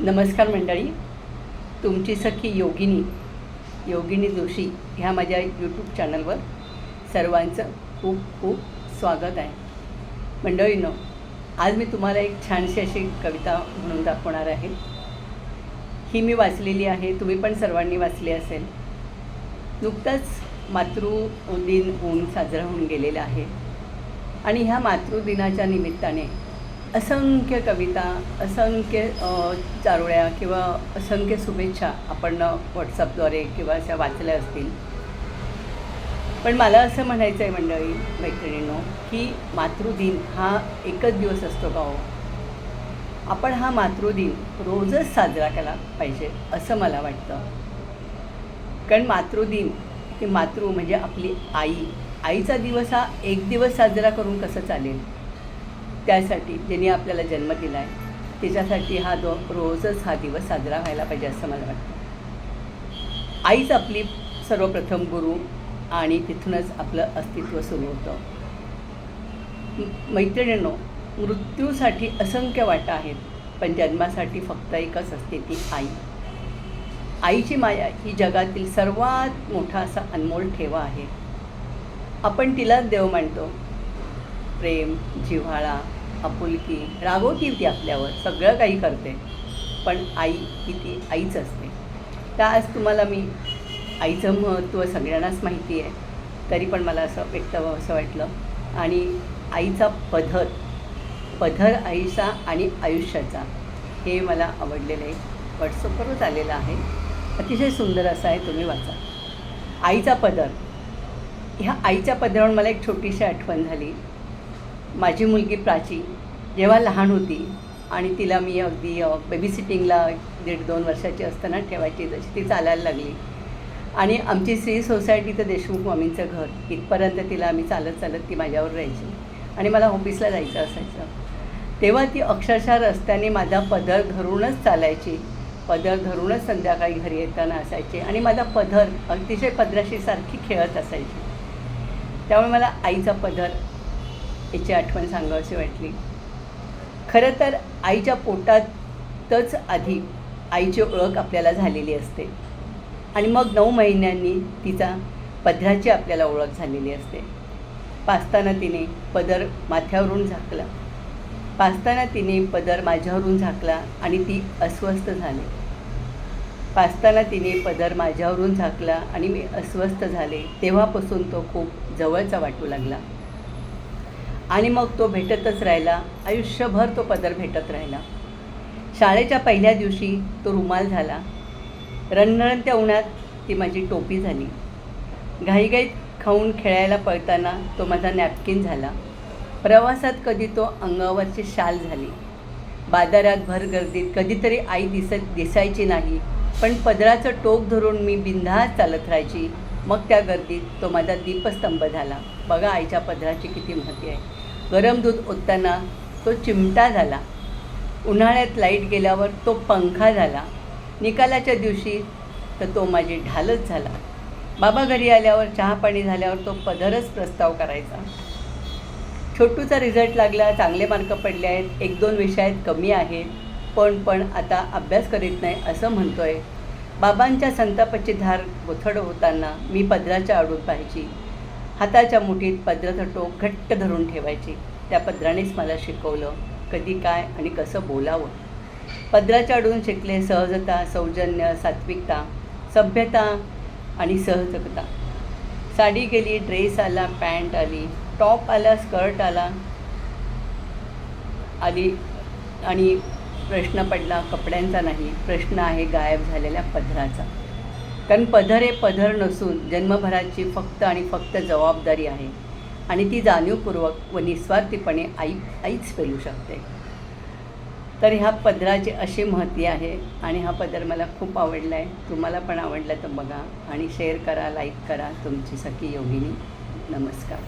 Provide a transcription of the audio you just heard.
नमस्कार मंडळी. तुमची सखी योगिनी योगिनी जोशी ह्या माझ्या यूट्यूब चॅनलवर सर्वांचं खूप खूप स्वागत आहे. मंडळीनं आज मी तुम्हाला एक छानशी अशी कविता म्हणून दाखवणार आहे. ही मी वाचलेली आहे तुम्ही पण सर्वांनी वाचली असेल. नुकताच मातृ दिन होऊन साजरा होऊन गेलेला आहे. आणि ह्या मातृदिनाच्या निमित्ताने असंख्य कविता असंख्य चारोळ्या किंवा असंख्य शुभेच्छा आपण व्हॉट्सअपद्वारे किंवा अशा वाचल्या असतील. पण मला असं म्हणायचं आहे मंडळी मैत्रिणींनो की मातृदिन हा एकच दिवस असतो का हो? आपण हा मातृदिन रोजच साजरा केला पाहिजे असं मला वाटतं. कारण मातृदिन ही मातृ म्हणजे आपली आई. आईचा दिवस हा एक दिवस साजरा करून कसं चालेल? त्यासाठी ज्यांनी आपल्याला जन्म दिला आहे त्याच्यासाठी हा दो रोजच हा दिवस साजरा व्हायला पाहिजे असं मला वाटतं. आईच आपली सर्वप्रथम गुरु आणि तिथूनच आपलं अस्तित्व सुरू होतं. मैत्रिणींनो मृत्यूसाठी असंख्य वाटा आहेत पण जन्मासाठी फक्त एकच असते ती आई. आईची माया ही जगातील सर्वात मोठा असा अनमोल ठेवा आहे. आपण तिलाच देव मानतो. प्रेम जिव्हाळा आपुलकी रागवती ती आपल्यावर. सगळं काही करते. पण आई ही ती आईच असते. तर आज तुम्हाला मी आईचं महत्त्व सगळ्यांनाच माहिती आहे. तरी पण मला असं व्यक्त व्हावं असं वाटलं. आणि आईचा पधर पधर आईचा आणि आयुष्याचा हे मला आवडलेलं आहे व्हॉट्सअपवरच आलेलं आहे. अतिशय सुंदर असं आहे तुम्ही वाचा. आईचा पदर. ह्या आईच्या पदरावर मला एक छोटीशी आठवण झाली. माझी मुलगी प्राची जेव्हा लहान होती आणि तिला मी अगदी बेबी सिटिंगला दीड दोन वर्षाची असताना ठेवायची जशी ती चालायला लागली. आणि आमची श्री सोसायटीचं देशमुख मामींचं घर इथपर्यंत तिला आम्ही चालत चालत ती माझ्यावर राहायची. आणि मला ऑफिसला जायचं असायचं. तेव्हा ती अक्षरशः रस्त्याने माझा पदर धरूनच चालायची. पदर धरूनच संध्याकाळी घरी येताना असायचे आणि माझा पदर अतिशय पदराशी सारखी खेळत असायची. त्यामुळे मला आईचा पदर याची आठवण सांगावीशी वाटली. खरं तर आईच्या पोटातच आधी आईची ओळख आपल्याला झालेली असते. आणि मग नऊ महिन्यांनी तिचा पदराची आपल्याला ओळख झालेली असते. पाचताना तिने पदर माथ्यावरून झाकला. पाचताना तिने पदर माझ्यावरून झाकला आणि ती अस्वस्थ झाली. पाचताना तिने पदर माझ्यावरून झाकला आणि मी अस्वस्थ झाले तेव्हापासून तो खूप जवळचा वाटू लागला. आणि मग तो भेटतच राहिला. आयुष्यभर तो पदर भेटत राहिला. शाळेच्या पहिल्या दिवशी तो रुमाल झाला. रणरणत्या उन्हात ती माझी टोपी झाली. घाईघाईत खाऊन खेळायला पळताना तो माझा नॅपकिन झाला. प्रवासात कधी तो अंगावरची शाल झाली. बाजारात भर गर्दीत कधीतरी आई दिसत दिसायची नाही पण पदराचं टोक धरून मी बिंधा चालत राहायची. मग त्या गर्दीत तो माझा दीपस्तंभ झाला. बघा आईच्या पदराची किती महती आहे. गरम दूध ओतताना तो चिमटा झाला. उन्हाळ्यात लाइट गेल्यावर तो पंखा झाला. निकालाच्या दिवशी तर तो माझी ढालच झाला. बाबा घरी आल्यावर चहा पाणी झाल्यावर तो पदरच प्रस्ताव करायचा. छोटूचा रिझल्ट लागला चांगले मार्क पडले आहेत. एक दोन विषयात कमी आहेत. पण पण आता अभ्यास करीत नाही असं म्हणतोय. बाबांच्या संतापाची धार गोथड होताना मी पदराच्या आडून पाहायची. हाताच्या मुठीत पदराचं टोक घट्ट धरून ठेवायची. त्या पदरानेच मला शिकवलं कधी काय आणि कसं बोलावं. पदराच्या आडून शिकले सहजता सौजन्य सात्विकता सभ्यता आणि सहजकता. साडी गेली ड्रेस आला पॅन्ट आली टॉप आला स्कर्ट आला आली आणि प्रश्न पडला कपड्यांचा नाही. प्रश्न आहे गायब झालेल्या पदराचा. कारण पधर हे पधर नसून जन्मभराची फक्त आणि फक्त जबाबदारी आहे. आणि ती जाणीवपूर्वक व निस्वार्थीपणे आई आईच पेलू शकते. तर ह्या पदराची अशी महती आहे आणि हा पदर मला खूप आवडला आहे तुम्हाला पण आवडला तर बघा आणि शेअर करा लाईक करा. तुमची सखी योगिनी. नमस्कार.